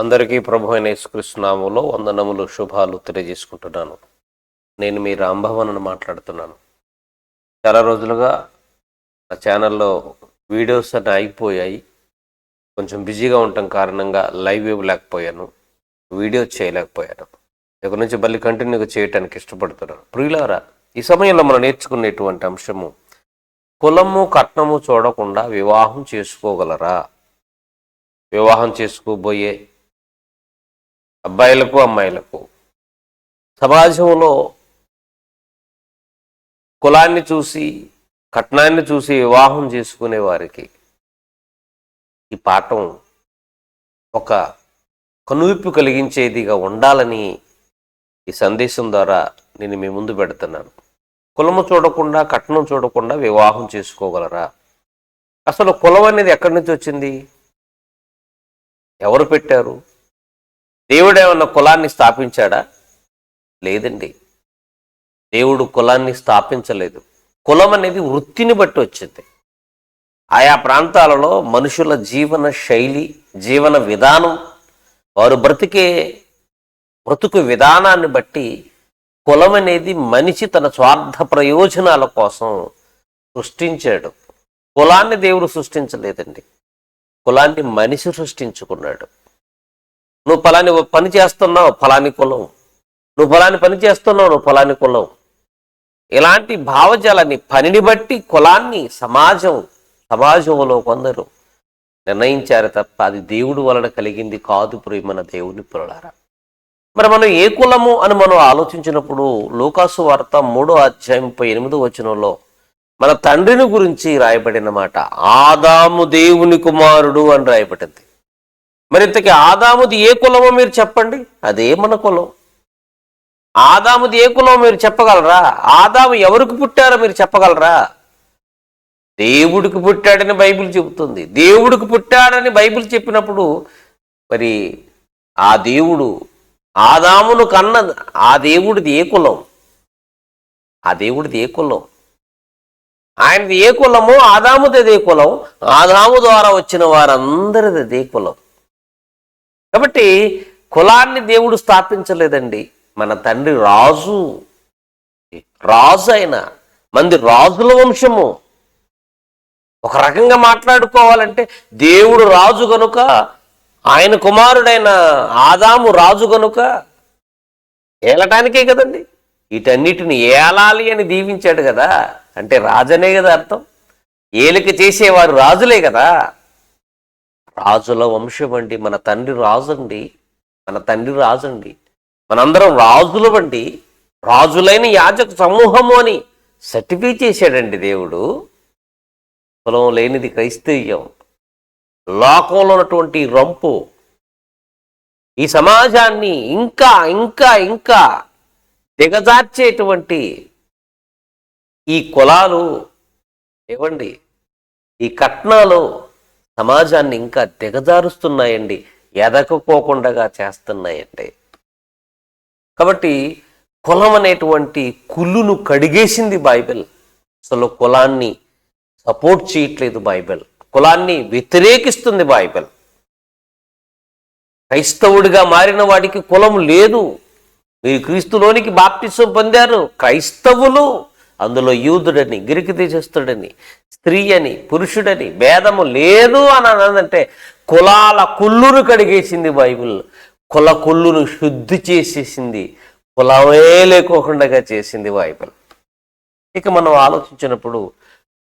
అందరికీ ప్రభు అయిన యేసుకృష్ణనామంలో వందనములు శుభాలు తెలియజేసుకుంటున్నాను. నేను మీ రాంభవన్ మాట్లాడుతున్నాను. చాలా రోజులుగా నా ఛానల్లో వీడియోస్ అన్నీ ఆగిపోయాయి. కొంచెం బిజీగా ఉండటం కారణంగా లైవ్ ఇవ్వలేకపోయాను వీడియో చేయలేకపోయాను. ఇక నుంచి మళ్ళీ కంటిన్యూగా చేయటానికి ఇష్టపడుతున్నాను. ప్రియులారా ఈ సమయంలో మనం నేర్చుకునేటువంటి అంశము కులము కట్నము చూడకుండా వివాహం చేసుకోగలరా? వివాహం చేసుకోబోయే అబ్బాయిలకు అమ్మాయిలకు. సమాజంలో కులాన్ని చూసి కట్నాన్ని చూసి వివాహం చేసుకునే వారికి ఈ పాఠం ఒక కనువిప్పు కలిగించేదిగా ఉండాలని ఈ సందేశం ద్వారా నేను మీ ముందు పెడుతున్నాను. కులము చూడకుండా కట్నం చూడకుండా వివాహం చేసుకోగలరా? అసలు కులం అనేది ఎక్కడి నుంచి వచ్చింది? ఎవరు పెట్టారు? దేవుడు ఏమన్నా కులాన్ని స్థాపించాడా? లేదండి. దేవుడు కులాన్ని స్థాపించలేదు. కులం అనేది వృత్తిని బట్టి వచ్చింది. ఆయా ప్రాంతాలలో మనుషుల జీవన శైలి జీవన విధానం వారు బ్రతికే బ్రతుకు విధానాన్ని బట్టి కులం అనేది మనిషి తన స్వార్థ ప్రయోజనాల కోసం సృష్టించాడు. కులాన్ని దేవుడు సృష్టించలేదండి. కులాన్ని మనిషి సృష్టించుకున్నాడు. నువ్వు ఫలాని పని చేస్తున్నావు ఫలాని కులం. నువ్వు ఫలాని పని చేస్తున్నావు నువ్వు ఫలాని కులం. ఇలాంటి భావజాలాన్ని పనిని బట్టి కులాన్ని సమాజం సమాజంలో కొందరు నిర్ణయించారు తప్ప అది దేవుడు వలన కలిగింది కాదు ప్రియమన దేవుని పురడారా మరి మనం ఏ కులము అని మనం ఆలోచించినప్పుడు లోకాసు వార్త మూడో అధ్యాయం ముప్పై ఎనిమిదో వచనంలో మన తండ్రిని గురించి రాయబడిన మాట ఆదాము దేవుని కుమారుడు అని రాయబడింది. మరి ఇంతకీ ఆదాముది ఏ కులమో మీరు చెప్పండి. అదే మన కులం. ఆదాముది ఏ కులం మీరు చెప్పగలరా? ఆదాము ఎవరికి పుట్టారో మీరు చెప్పగలరా? దేవుడికి పుట్టాడని బైబిల్ చెబుతుంది. దేవుడికి పుట్టాడని బైబిల్ చెప్పినప్పుడు మరి ఆ దేవుడు ఆదామును కన్న ఆ దేవుడిది ఏ కులం? ఆ దేవుడిది ఏ కులం? ఆయనది ఏ కులమో ఆదాముది అదే కులం. ఆదాము ద్వారా వచ్చిన వారందరిది అదే కులం. కాబట్టి కులాన్ని దేవుడు స్థాపించలేదండి. మన తండ్రి రాజు. రాజు అయిన మంది రాజుల వంశము. ఒక రకంగా మాట్లాడుకోవాలంటే దేవుడు రాజు గనుక ఆయన కుమారుడైన ఆదాము రాజు గనుక ఏలటానికే కదండి. వీటన్నిటిని ఏలాలి అని దీవించాడు కదా. అంటే రాజనే కదా అర్థం. ఏలిక చేసేవారు రాజులే కదా. రాజుల వంశం అండి. మన తండ్రి రాజు అండి మన తండ్రి రాజు అండి మనందరం రాజులు అండి రాజులైన యాజక సమూహము అని సర్టిఫై చేశాడండి దేవుడు. కులం లేనిది క్రైస్తవ్యం. లోకంలో ఉన్నటువంటి రంపు. ఈ సమాజాన్ని ఇంకా ఇంకా ఇంకా దిగజార్చేటువంటి ఈ కులాలు ఇవ్వండి ఈ కట్నాలు సమాజాన్ని ఇంకా దిగజారుస్తున్నాయండి ఎదకపోకుండా చేస్తున్నాయండి కాబట్టి కులం అనేటువంటి కుళ్ళును కడిగేసింది బైబిల్. అసలు కులాన్ని సపోర్ట్ చేయట్లేదు బైబిల్. కులాన్ని వ్యతిరేకిస్తుంది బైబిల్. క్రైస్తవుడిగా మారిన వాడికి కులం లేదు. మీరు క్రీస్తులోనికి బాప్తిసం పొందారు క్రైస్తవులు అందులో యూదుడని గిరికి తీసేస్తుడని స్త్రీ అని పురుషుడని భేదము లేదు అని అన్నదంటే కులాల కుళ్ళును కడిగేసింది బైబిల్. కుల కుళ్ళును శుద్ధి చేసేసింది కులమే లేకోకుండా చేసింది బైబిల్. ఇక మనం ఆలోచించినప్పుడు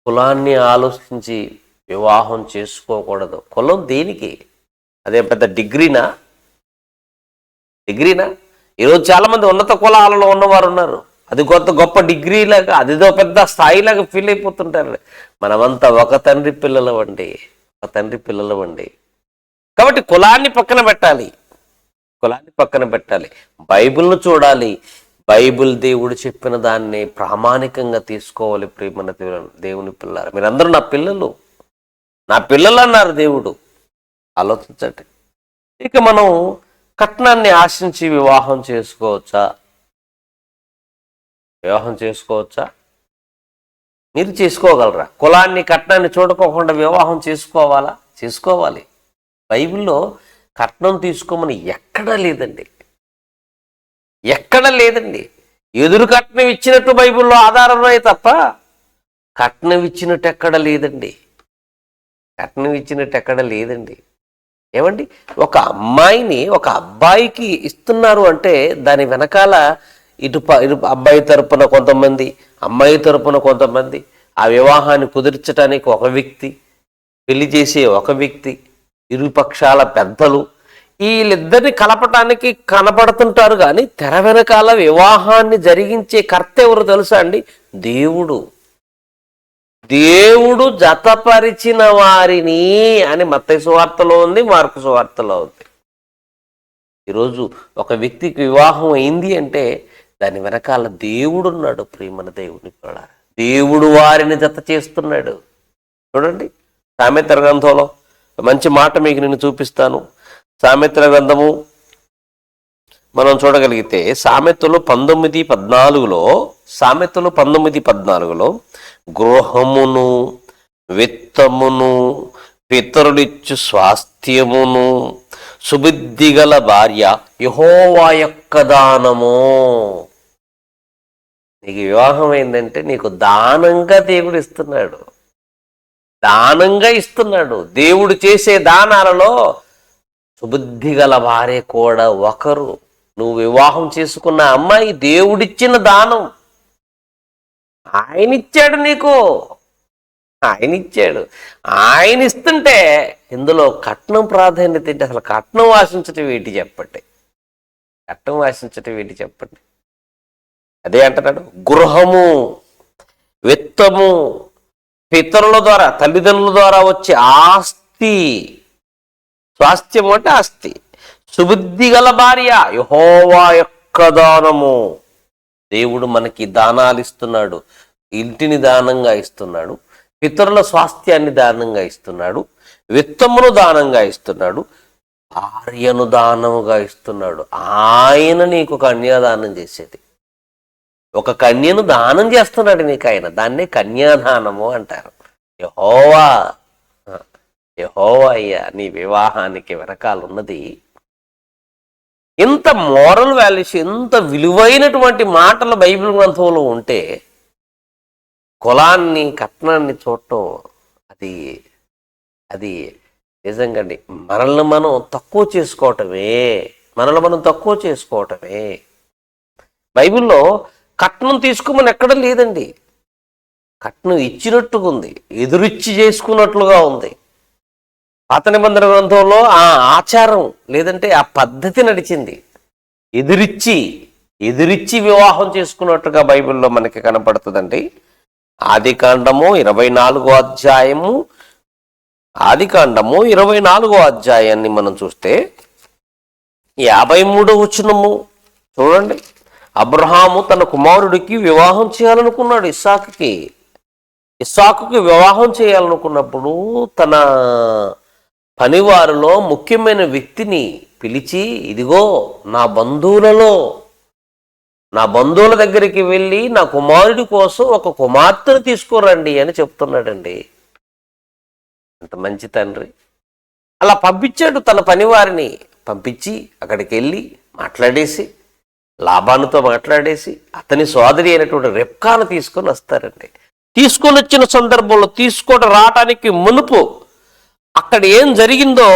కులాన్ని ఆలోచించి వివాహం చేసుకోకూడదు. కులం దేనికి? అదే పెద్ద డిగ్రీనా? డిగ్రీనా? ఈరోజు చాలామంది ఉన్నత కులాలలో ఉన్నవారు ఉన్నారు. అది కొత్త గొప్ప డిగ్రీలాగా అదిదో పెద్ద స్థాయిలాగా ఫీల్ అయిపోతుంటారు. మనమంతా ఒక తండ్రి పిల్లలు అండి ఒక తండ్రి పిల్లలు అండి కాబట్టి కులాన్ని పక్కన పెట్టాలి. కులాన్ని పక్కన పెట్టాలి. బైబిల్ను చూడాలి. బైబిల్ దేవుడు చెప్పిన దాన్ని ప్రామాణికంగా తీసుకోవాలి ప్రేమన దేవుని పిల్లలు. మీరందరూ నా పిల్లలు. నా పిల్లలు అన్నారు దేవుడు. ఆలోచించండి. ఇక మనం కట్నాన్ని ఆశించి వివాహం చేసుకోవచ్చా? వివాహం చేసుకోవచ్చా? మీరు చేసుకోగలరా? కులాన్ని కట్నాన్ని చూడకోకుండా వివాహం చేసుకోవాలా? చేసుకోవాలి. బైబిల్లో కట్నం తీసుకోమని ఎక్కడా లేదండి. ఎక్కడ లేదండి. ఎదురు కట్నం ఇచ్చినట్టు బైబిల్లో ఆధారమే తప్ప కట్నం ఇచ్చినట్టు ఎక్కడ లేదండి. కట్నం ఇచ్చినట్టు ఎక్కడ లేదండి. ఏమండి? ఒక అమ్మాయిని ఒక అబ్బాయికి ఇస్తున్నారు అంటే దాని వెనకాల ఇటు ఇటు అబ్బాయి తరపున కొంతమంది అమ్మాయి తరపున కొంతమంది ఆ వివాహాన్ని కుదిర్చడానికి ఒక వ్యక్తి పెళ్ళి చేసే ఒక వ్యక్తి ఇరుపక్షాల పెద్దలు వీళ్ళిద్దరిని కలపటానికి కనపడుతుంటారు కానీ తెర వెనకాల వివాహాన్ని జరిగించే కర్త ఎవరు తెలుసా అండి? దేవుడు. దేవుడు జతపరిచిన వారిని అని మత్తయ్య సువార్తలో ఉంది మార్కు సువార్తలో ఉంది. ఈరోజు ఒక వ్యక్తికి వివాహం అయింది అంటే దాని వెనకాల దేవుడు ఉన్నాడు ప్రియమన దేవుని కూడా దేవుడు వారిని జత చేస్తున్నాడు. చూడండి సామెతల గ్రంథంలో మంచి మాట మీకు నేను చూపిస్తాను. సామెత్ర గ్రంథము మనం చూడగలిగితే సామెతలు పంతొమ్మిది పద్నాలుగులో సామెతలు పంతొమ్మిది పద్నాలుగులో గృహమును విత్తమును పితరుడిచ్చు స్వాస్థ్యమును సుబుద్ధి గల భార్య యహోవా యొక్క దానము. నీకు వివాహం అయిందంటే నీకు దానంగా దేవుడు ఇస్తున్నాడు. దానంగా ఇస్తున్నాడు. దేవుడు చేసే దానాలలో సుబుద్ధి గల వారే కూడా ఒకరు. నువ్వు వివాహం చేసుకున్న అమ్మాయి దేవుడిచ్చిన దానం. ఆయన ఇచ్చాడు నీకు. ఆయన ఇచ్చాడు ఆయన ఇస్తుంటే ఇందులో కట్నం ప్రాధాన్యత ఏంటి? అసలు కట్నం వాసించటం ఏంటి చెప్పండి? కట్నం వాసించటం ఏంటి చెప్పండి? అదే అంటున్నాడు. గృహము విత్తము పితరుల ద్వారా తల్లిదండ్రుల ద్వారా వచ్చే ఆస్తి స్వాస్థ్యము అంటే ఆస్తి. సుబుద్ధి గల భార్య యహోవా యొక్క దానము. దేవుడు మనకి దానాలు ఇస్తున్నాడు. ఇంటిని దానంగా ఇస్తున్నాడు. పితరుల స్వాస్థ్యాన్ని దానంగా ఇస్తున్నాడు. విత్తమును దానంగా ఇస్తున్నాడు. భార్యను దానముగా ఇస్తున్నాడు. ఆయన నీకు కన్యాదానం చేసేది. ఒక కన్యను దానం చేస్తున్నాడు నీకు ఆయన. దాన్నే కన్యాదానము అంటారు. యహోవా యహోవా అయ్యా నీ వివాహానికి వెనకాల ఉన్నది ఇంత మోరల్ వాల్యూస్ ఇంత విలువైనటువంటి మాటలు బైబిల్ గ్రంథంలో ఉంటే కులాన్ని కట్నాన్ని చూడటం అది అది నిజంగా అండి మనల్ని మనం తక్కువ చేసుకోవటమే. మనల్ని మనం తక్కువ చేసుకోవటమే. బైబిల్లో కట్నం తీసుకోమని ఎక్కడ లేదండి. కట్నం ఇచ్చినట్టుగా ఉంది ఎదురిచ్చి చేసుకున్నట్లుగా ఉంది. పాత నిబంధన గ్రంథంలో ఆ ఆచారం లేదంటే ఆ పద్ధతి నడిచింది. ఎదురిచ్చి ఎదురిచ్చి వివాహం చేసుకున్నట్టుగా బైబిల్లో మనకి కనపడుతుందండి. ఆది కాండము ఇరవై నాలుగో అధ్యాయము ఆది కాండము ఇరవై నాలుగో అధ్యాయాన్ని మనం చూస్తే యాభై మూడో వచనము చూడండి. అబ్రహాము తన కుమారుడికి వివాహం చేయాలనుకున్నాడు ఇస్సాకుకి. ఇస్సాకుకి వివాహం చేయాలనుకున్నప్పుడు తన పనివారిలో ముఖ్యమైన వ్యక్తిని పిలిచి ఇదిగో నా బంధువులలో నా బంధువుల దగ్గరికి వెళ్ళి నా కుమారుడి కోసం ఒక కుమార్తెను తీసుకురండి అని చెప్తున్నాడండి. అంత మంచి తండ్రి. అలా పంపించాడు తన పనివారిని. పంపించి అక్కడికి వెళ్ళి మాట్లాడేసి లాభానుతో మాట్లాడేసి అతని సోదరి అయినటువంటి రెప్కాను తీసుకొని వస్తారండి. తీసుకొని వచ్చిన సందర్భంలో తీసుకొని రావటానికి మునుపు అక్కడ ఏం జరిగిందో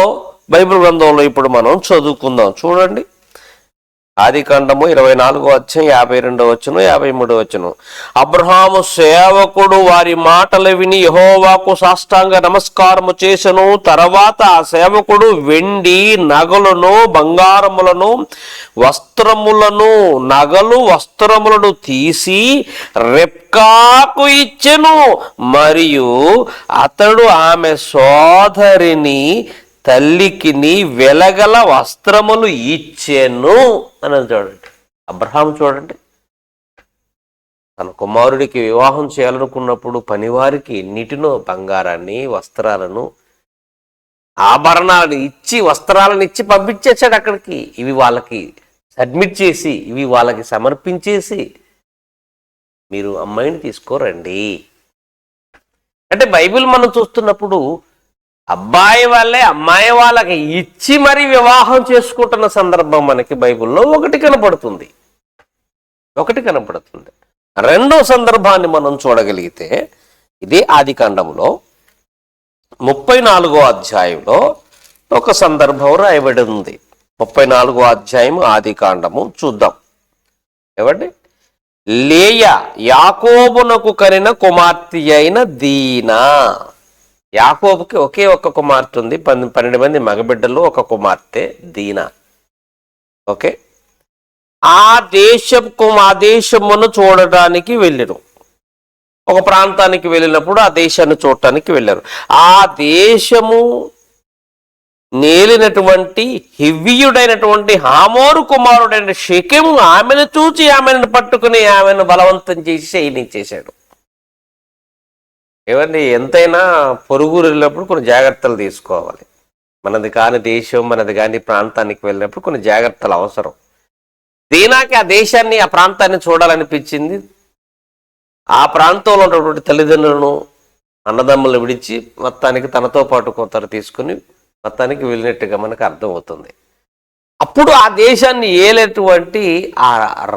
బైబిల్ గ్రంథంలో ఇప్పుడు మనం చదువుకుందాం. చూడండి. ఆది కాండము ఇరవై నాలుగో అధ్యాయం యాభై రెండో వచ్చును యాభై మూడో వచ్చును అబ్రహాము సేవకుడు వారి మాటలు విని యహోవాకు సాష్టాంగ నమస్కారము చేసెను. తర్వాత ఆ సేవకుడు వెండి నగలను బంగారములను వస్త్రములను నగలు వస్త్రములను తీసి రెప్కాకు ఇచ్చెను. మరియు అతడు ఆమె సోదరిని తల్లికి నీ వెలగల వస్త్రములు ఇచ్చెను అని చూడండి. అబ్రహాం చూడండి. తన కుమారుడికి వివాహం చేయాలనుకున్నప్పుడు పనివారికి నీటిలో బంగారాన్ని వస్త్రాలను ఆభరణాలను ఇచ్చి వస్త్రాలను ఇచ్చి పంపించేసాడు అక్కడికి. ఇవి వాళ్ళకి సబ్మిట్ చేసి ఇవి వాళ్ళకి సమర్పించేసి మీరు అమ్మాయిని తీసుకోరండి. అంటే బైబిల్ మనం చూస్తున్నప్పుడు అబ్బాయి వాళ్ళే అమ్మాయి వాళ్ళకి ఇచ్చి మరి వివాహం చేసుకుంటున్న సందర్భం మనకి బైబిల్లో ఒకటి కనపడుతుంది. ఒకటి కనపడుతుంది. రెండో సందర్భాన్ని మనం చూడగలిగితే ఇది ఆది కాండంలో ముప్పై నాలుగో అధ్యాయంలో ఒక సందర్భం రాయబడి ఉంది ముప్పై నాలుగో అధ్యాయం ఆది కాండము చూద్దాం. ఏమండి? లేయ యాకోబునకు కనిన కుమార్తె అయిన దీనా. యాకోబుకి ఒకే ఒక్క కుమార్తె ఉంది. పన్- పన్నెండు మంది మగబిడ్డలు ఒక కుమార్తె దీనా. ఓకే? ఆ దేశపు ఆ దేశమును చూడటానికి వెళ్ళరు. ఒక ప్రాంతానికి వెళ్ళినప్పుడు ఆ దేశాన్ని చూడటానికి వెళ్ళారు. ఆ దేశము నేలినటువంటి హివ్యుడైనటువంటి హామోరు కుమారుడైన షెకెము ఆమెను చూచి ఆమెను పట్టుకుని ఆమెను బలవంతం చేసి శయనించేశాడు. ఏమండి ఎంతైనా పొరుగురు వెళ్ళినప్పుడు కొన్ని జాగ్రత్తలు తీసుకోవాలి. మనది కాని దేశం మనది కాని ప్రాంతానికి వెళ్ళినప్పుడు కొన్ని జాగ్రత్తలు అవసరం. దీనాకి ఆ దేశాన్ని ఆ ప్రాంతాన్ని చూడాలనిపించింది. ఆ ప్రాంతంలో ఉన్నటువంటి తల్లిదండ్రులను అన్నదమ్ములను విడిచి మొత్తానికి తనతో పాటు కొంత తీసుకుని మొత్తానికి వెళ్ళినట్టుగా మనకు అర్థమవుతుంది. అప్పుడు ఆ దేశాన్ని ఏలేటువంటి ఆ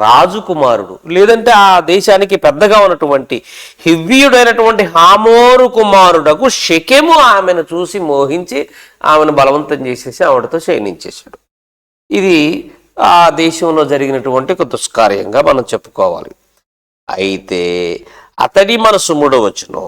రాజుకుమారుడు లేదంటే ఆ దేశానికి పెద్దగా ఉన్నటువంటి హివ్యుడైనటువంటి హామోరు కుమారుడకు శకెము ఆమెను చూసి మోహించి ఆమెను బలవంతం చేసేసి ఆవిడతో శయనించేశాడు. ఇది ఆ దేశంలో జరిగినటువంటి ఒక దుష్కార్యంగా మనం చెప్పుకోవాలి. అయితే అతడి మనసు మూడవచ్చును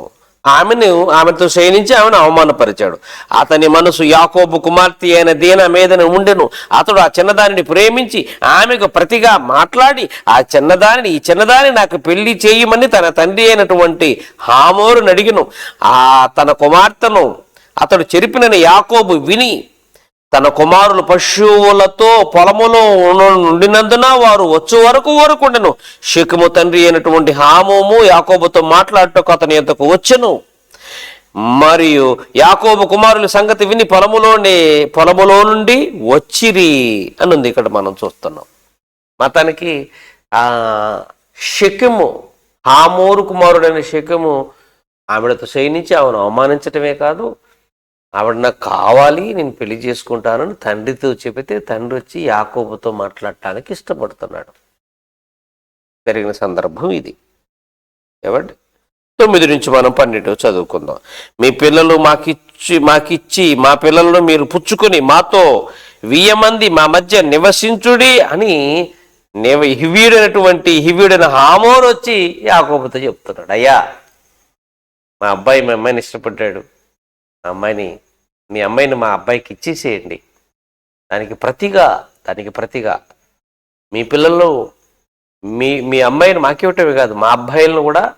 ఆమెను ఆమెతో శయనించి ఆమెను అవమానపరిచాడు. అతని మనసు యాకోబు కుమార్తె అయిన దీన మీదన ఉండెను. అతడు ఆ చిన్నదానిని ప్రేమించి ఆమెకు ప్రతిగా మాట్లాడి ఆ చిన్నదానిని ఈ చిన్నదాని నాకు పెళ్ళి చేయమని తన తండ్రి అయినటువంటి హామోరును అడిగిను. ఆ తన కుమార్తెను అతడు చెరిపినని యాకోబు విని తన కుమారులు పశువులతో పొలములో ఉండినందున వారు వచ్చు వరకు వరకుండెను శకుము తండ్రి అయినటువంటి హామోము యాకోబుతో మాట్లాడటకు అతని ఎంతకు వచ్చెను. మరియు యాకోబు కుమారుల సంగతి విని పొలములోనే పొలములో నుండి వచ్చిరి అని ఉంది ఇక్కడ మనం చూస్తున్నాం. మతానికి ఆ శకము హామోరు కుమారుడైన శకము ఆవిడతో శయనించి ఆమెను అవమానించటమే కాదు ఆవిడ నాకు కావాలి నేను పెళ్ళి చేసుకుంటానని తండ్రితో చెబితే తండ్రి వచ్చి యాకోబుతో మాట్లాడటానికి ఇష్టపడుతున్నాడు. జరిగిన సందర్భం ఇది. ఏమండి? తొమ్మిది నుంచి మనం పన్నెండు చదువుకుందాం. మీ పిల్లలు మాకిచ్చి మాకిచ్చి మా పిల్లలను మీరు పుచ్చుకొని మాతో వెయ్యి మా మధ్య నివసించుడి అని నివ హివీడైనటువంటి హివీడైన హామోన్ వచ్చి యాకోబుతో చెప్తున్నాడు. అయ్యా మా అబ్బాయి మా అమ్మాయిని ఇష్టపడ్డాడు. అమ్మాయిని మీ అమ్మాయిని మా అబ్బాయికి ఇచ్చేసేయండి. దానికి ప్రతిగా దానికి ప్రతిగా. మీ పిల్లలు మీ మీ అమ్మాయిని మాకివ్వటమే కాదు మా అబ్బాయిలను కూడా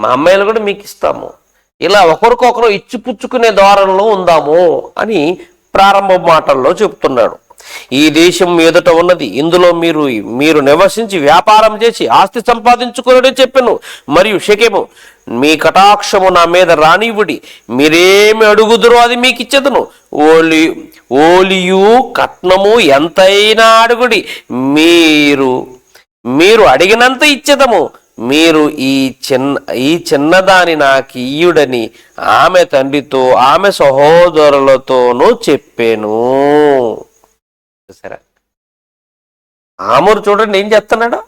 మా అమ్మాయిలు కూడా మీకు ఇస్తాము. ఇలా ఒకరికొకరు ఇచ్చిపుచ్చుకునే ద్వారంలో ఉందాము అని ప్రారంభ మాటల్లో చెప్తున్నాడు. ఈ దేశం ఎదుట ఉన్నది. ఇందులో మీరు మీరు నివసించి వ్యాపారం చేసి ఆస్తి సంపాదించుకుని చెప్పాను. మరియు షకేము మీ కటాక్షము నా మీద రానివ్వుడి. మీరేమి అడుగుదురో అది మీకు ఇచ్చేదను ఓలి ఓలియు కట్నము ఎంతైనా అడుగుడి. మీరు మీరు అడిగినంత ఇచ్చేదము. మీరు ఈ చిన్న ఈ చిన్నదాని నాకు ఇయ్యుడని ఆమె తండ్రితో ఆమె సహోదరులతోనూ చెప్పాను. సరే ఆమూరు చూడండి ఏం చెప్తున్నాడు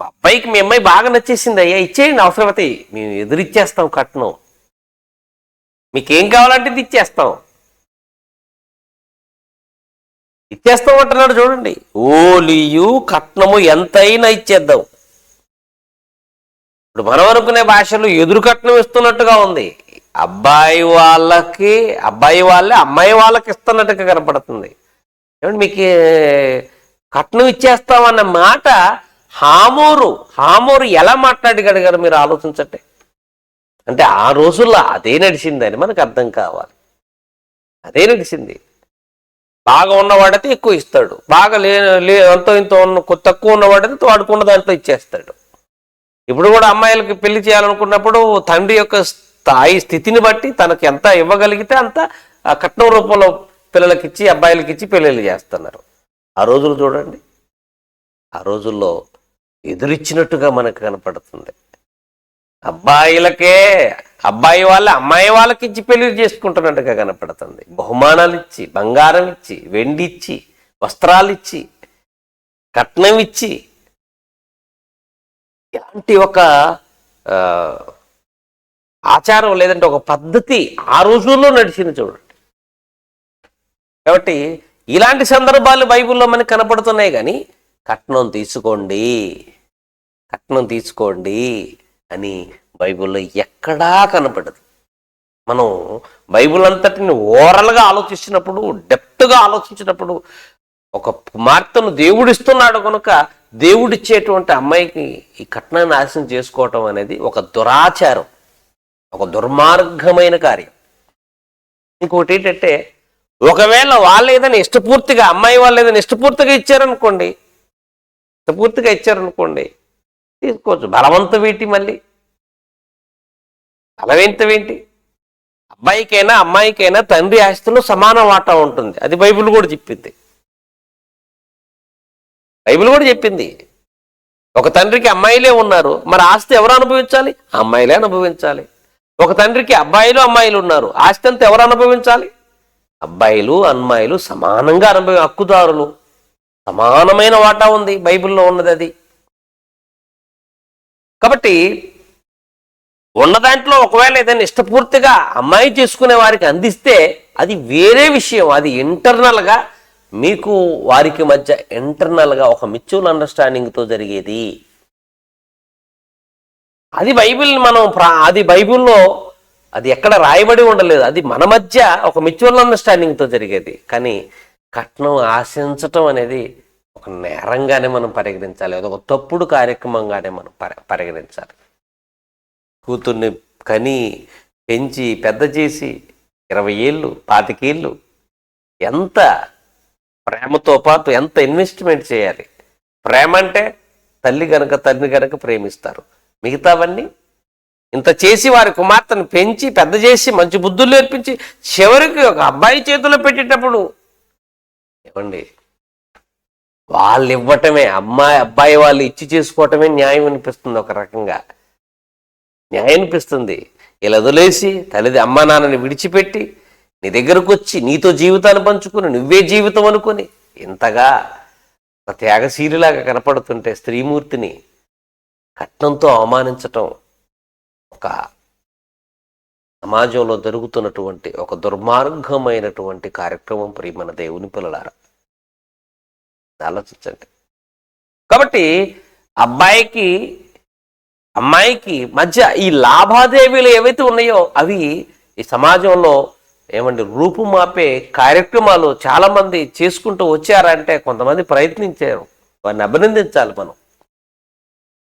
మా అబ్బాయికి మీ అమ్మాయి బాగా నచ్చేసింది అయ్యా ఇచ్చేయండి అవసరమైతే. మేము ఎదురిచ్చేస్తాం కట్నం. మీకేం కావాలంటే ఇది ఇచ్చేస్తాం. ఇచ్చేస్తాం అంటున్నాడు చూడండి. ఓలియు కట్నము ఎంతైనా ఇచ్చేద్దాం. ఇప్పుడు మనం అనుకునే భాషలో ఎదురు కట్నం ఇస్తున్నట్టుగా ఉంది. అబ్బాయి వాళ్ళకి అబ్బాయి వాళ్ళే అమ్మాయి వాళ్ళకి ఇస్తున్నట్టుగా కనపడుతుంది. ఏమంటే మీకు కట్నం ఇచ్చేస్తామన్న మాట హామోరు హామోరు ఎలా మాట్లాడగలిగారు మీరు ఆలోచించండి. అంటే ఆ రోజుల్లో అదే నడిచిందని మనకు అర్థం కావాలి. అదే నడిచింది. బాగా ఉన్నవాడైతే ఎక్కువ ఇస్తాడు. బాగా లే లే అంతో ఇంతో ఉన్న తక్కువ ఉన్నవాడైతే వాడుకున్న దాంట్లో ఇచ్చేస్తాడు. ఇప్పుడు కూడా అమ్మాయిలకి పెళ్ళి చేయాలనుకున్నప్పుడు తండ్రి యొక్క స్థాయి స్థితిని బట్టి తనకు ఎంత ఇవ్వగలిగితే అంత ఆ కట్నం రూపంలో పిల్లలకి ఇచ్చి అబ్బాయిలకి ఇచ్చి పెళ్ళిళ్ళు చేస్తున్నారు. ఆ రోజులు చూడండి. ఆ రోజుల్లో ఎదురిచ్చినట్టుగా మనకు కనపడుతుంది. అబ్బాయిలకే అబ్బాయి వాళ్ళ అమ్మాయి వాళ్ళకి ఇచ్చి పెళ్ళి చేసుకుంటున్నట్టుగా కనపడుతుంది. బహుమానాలు ఇచ్చి బంగారం ఇచ్చి వెండి ఇచ్చి వస్త్రాలు ఇచ్చి కట్నం ఇచ్చి ఇలాంటి ఒక ఆచారం లేదంటే ఒక పద్ధతి ఆ రోజుల్లో నడిచింది చూడండి. కాబట్టి ఇలాంటి సందర్భాలు బైబిల్లో మనకి కనపడుతున్నాయి కానీ కట్నం తీసుకోండి కట్నం తీసుకోండి అని బైబిల్లో ఎక్కడా కనపడదు. మనం బైబిల్ అంతటిని ఓరల్గా ఆలోచించినప్పుడు డెప్త్గా ఆలోచించినప్పుడు ఒక కుమార్తెను దేవుడిస్తున్నాడు కనుక దేవుడిచ్చేటువంటి అమ్మాయికి ఈ కట్నాన్ని నాశనం చేసుకోవటం అనేది ఒక దురాచారం. ఒక దుర్మార్గమైన కార్యం. ఇంకోటి ఏంటంటే ఒకవేళ వాళ్ళు ఏదైనా ఇష్టపూర్తిగా అమ్మాయి వాళ్ళు ఏదైనా ఇష్టపూర్తిగా ఇచ్చారనుకోండి ఇష్టపూర్తిగా ఇచ్చారనుకోండి తీసుకోవచ్చు. బలవంతం ఏంటి మళ్ళీ? బలవంతం ఏంటి? అబ్బాయికైనా అమ్మాయికైనా తండ్రి ఆస్తిలో సమాన వాటా ఉంటుంది. అది బైబిల్ కూడా చెప్పింది. బైబిల్ కూడా చెప్పింది. ఒక తండ్రికి అమ్మాయిలే ఉన్నారు. మరి ఆస్తి ఎవరు అనుభవించాలి? అమ్మాయిలే అనుభవించాలి. ఒక తండ్రికి అబ్బాయిలు అమ్మాయిలు ఉన్నారు. ఆస్తి అంతా ఎవరు అనుభవించాలి? అబ్బాయిలు అమ్మాయిలు సమానంగా అనుభవి హక్కుదారులు. సమానమైన వాటా ఉంది బైబిల్లో ఉన్నది అది. కాబట్టి ఉన్న దాంట్లో ఒకవేళ ఏదైనా ఇష్టపూర్తిగా అమ్మాయి చేసుకునే వారికి అందిస్తే అది వేరే విషయం. అది ఇంటర్నల్గా మీకు వారికి మధ్య ఇంటర్నల్గా ఒక మ్యూచువల్ అండర్స్టాండింగ్తో జరిగేది. అది బైబిల్ మనం ప్రా- అది బైబిల్లో అది ఎక్కడ రాయబడి ఉండలేదు. అది మన మధ్య ఒక మ్యూచువల్ అండర్స్టాండింగ్తో జరిగేది. కానీ కట్నం ఆశించటం అనేది ఒక నేరంగానే మనం పరిగణించాలి. అది ఒక తప్పుడు కార్యక్రమంగానే మనం పరి పరిగణించాలి. కూతుర్ని కని పెంచి పెద్ద చేసి ఇరవై ఏళ్ళు పాతికేళ్ళు ఎంత ప్రేమతో పాటు ఎంత ఇన్వెస్ట్మెంట్ చేయాలి? ప్రేమ అంటే తల్లి గనక తండ్రి గనక ప్రేమిస్తారు. మిగతావన్నీ ఇంత చేసి వారి కుమార్తెను పెంచి పెద్ద చేసి మంచి బుద్ధులు నేర్పించి చివరికి ఒక అబ్బాయి చేతిలో పెట్టేటప్పుడు ఏమండి? వాళ్ళు ఇవ్వటమే అమ్మాయి అబ్బాయి వాళ్ళు ఇచ్చి చేసుకోవటమే న్యాయం అనిపిస్తుంది ఒక రకంగా. న్యాయం అనిపిస్తుంది. ఇలా వదిలేసి తల్లిది అమ్మా నాన్నని విడిచిపెట్టి నీ దగ్గరకు వచ్చి నీతో జీవితాన్ని పంచుకుని నువ్వే జీవితం అనుకొని ఇంతగా ఒక త్యాగశీలిలాగా కనపడుతుంటే స్త్రీమూర్తిని కట్నంతో అవమానించటం ఒక సమాజంలో జరుగుతున్నటువంటి ఒక దుర్మార్గమైనటువంటి కార్యక్రమం ప్రియమైన దేవుని పిల్లలారా. ఆలోచించండి. కాబట్టి అబ్బాయికి అమ్మాయికి మధ్య ఈ లాభాదేవీలు ఏవైతే ఉన్నాయో అవి ఈ సమాజంలో ఏమండి రూపుమాపే కార్యక్రమాలు చాలామంది చేసుకుంటూ వచ్చారంటే కొంతమంది ప్రయత్నించారు. వారిని అభినందించాలి మనం.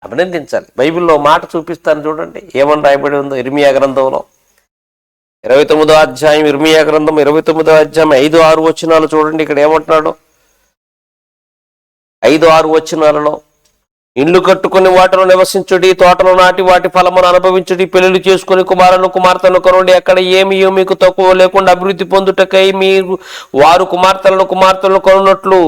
అభినందించాలి. బైబిల్లో మాట చూపిస్తాను చూడండి. ఏమని రాయబడి ఉందో? ఇర్మియా గ్రంథంలో. ఇరవై తొమ్మిదో అధ్యాయం ఇర్మియా గ్రంథం ఇరవై తొమ్మిదో అధ్యాయం ఐదు ఆరు వచనాలు చూడండి. ఇక్కడ ఏమంటున్నాడు? ఐదు ఆరు వచనాలలో ఇండ్లు కట్టుకుని వాటిలో నివసించుడి తోటలు నాటి వాటి ఫలమును అనుభవించుడి పెళ్ళి చేసుకుని కుమారులను కుమార్తెలను కొనండి. అక్కడ ఏమి మీకు తక్కువ లేకుండా అభివృద్ధి పొందుటకై మీరు వారు కుమార్తెలను కుమార్తెలను కొనున్నట్లు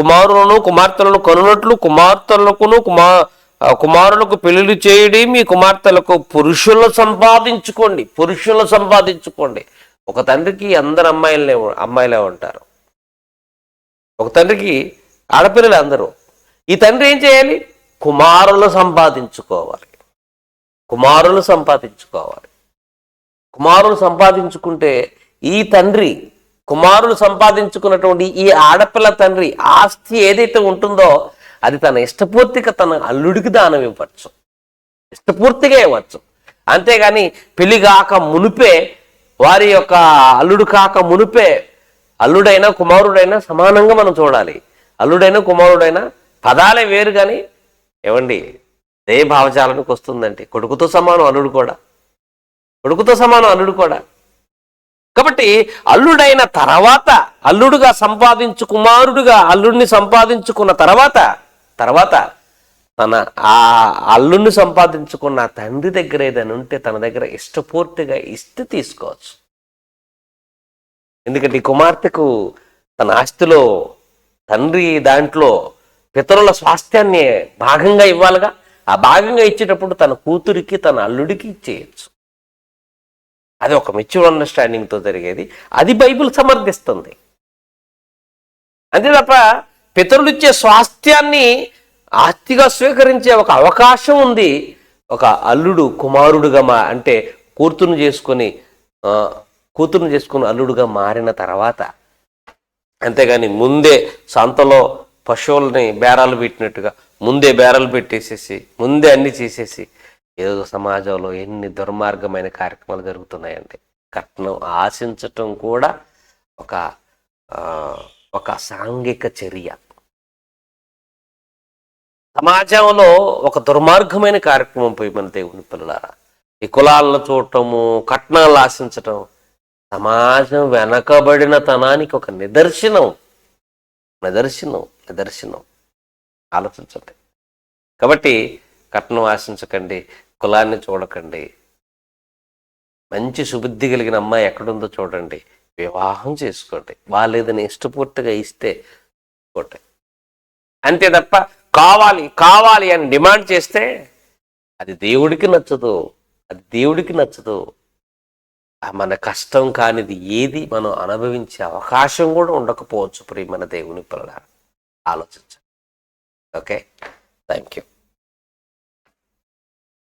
కుమారులను కుమార్తెలను కొనున్నట్లు కుమార్తెలకును కుమార్ కుమారులకు పెళ్ళి చేయడి మీ కుమార్తెలకు పురుషులు సంపాదించుకోండి పురుషులను సంపాదించుకోండి. ఒక తండ్రికి అందరు అమ్మాయిలనే అమ్మాయిలే ఉంటారు. ఒక తండ్రికి ఆడపిల్లలు అందరూ. ఈ తండ్రి ఏం చేయాలి? కుమారులు సంపాదించుకోవాలి. కుమారులు సంపాదించుకోవాలి. కుమారులు సంపాదించుకుంటే ఈ తండ్రి కుమారులు సంపాదించుకున్నటువంటి ఈ ఆడపిల్ల తండ్రి ఆస్తి ఏదైతే ఉంటుందో అది తన ఇష్టపూర్తిగా తన అల్లుడికి దానం ఇవ్వచ్చు. ఇష్టపూర్తిగా ఇవ్వచ్చు. అంతేగాని పెళ్ళి కాక మునిపే వారి యొక్క అల్లుడు కాక మునిపే అల్లుడైనా కుమారుడైనా సమానంగా మనం చూడాలి. అల్లుడైనా కుమారుడైనా పదాలే వేరు కానీ ఏమండి ఏ భావజాలానికి వస్తుందండి. కొడుకుతో సమానం అల్లుడు కూడా. కొడుకుతో సమానం అల్లుడు కూడా. కాబట్టి అల్లుడైన తర్వాత అల్లుడుగా సంపాదించు కుమారుడుగా అల్లుడిని సంపాదించుకున్న తర్వాత తర్వాత తన ఆ అల్లుని సంపాదించుకున్న తండ్రి దగ్గర ఏదైనా ఉంటే తన దగ్గర ఇష్టపూర్తిగా ఇష్ట తీసుకోవచ్చు. ఎందుకంటే ఈ కుమార్తెకు తన ఆస్తిలో తండ్రి దాంట్లో పితరుల స్వాస్థ్యాన్ని భాగంగా ఇవ్వాలిగా ఆ భాగంగా ఇచ్చేటప్పుడు తన కూతురికి తన అల్లుడికి ఇచ్చేయచ్చు. అది ఒక మెచ్యూర్ అండర్స్టాండింగ్తో జరిగేది. అది బైబిల్ సమర్థిస్తుంది. అంతే తప్ప పితరులు ఇచ్చే స్వాస్థ్యాన్ని ఆస్తిగా స్వీకరించే ఒక అవకాశం ఉంది. ఒక అల్లుడు కుమారుడుగా మా అంటే కూతురును చేసుకొని కూతురును కూతురుని చేసుకుని అల్లుడుగా మారిన తర్వాత అంతేగాని ముందే సంతలో పశువుల్ని బేరాలు పెట్టినట్టుగా ముందే బేరాలు పెట్టేసేసి ముందే అన్ని చేసేసి ఏదో సమాజంలో ఎన్ని దుర్మార్గమైన కార్యక్రమాలు జరుగుతున్నాయండి కట్నం ఆశించటం కూడా ఒక ఒక సాంఘిక చర్య. సమాజంలో ఒక దుర్మార్గమైన కార్యక్రమం పోయి మన దేవుని పిల్లలారా. ఈ కులాలను చూడటము కట్నాలు ఆశించటం సమాజం వెనకబడిన తనానికి ఒక నిదర్శనం. నిదర్శనం నిదర్శనం. ఆలోచించండి. కాబట్టి కట్నం ఆశించకండి కులాన్ని చూడకండి. మంచి సుబుద్ధి కలిగిన అమ్మాయి ఎక్కడుందో చూడండి. వివాహం చేసుకోండి. వాళ్ళు ఏదైనా ఇష్టపూర్తిగా ఇస్తే అంతే తప్ప కావాలి కావాలి అని డిమాండ్ చేస్తే అది దేవుడికి నచ్చదు. అది దేవుడికి నచ్చదు. మన కష్టం కానిది ఏది మనం అనుభవించే అవకాశం కూడా ఉండకపోవచ్చు ప్రియమైన దేవుని పిల్లల ఆలోచించండి. ఓకే? Thank you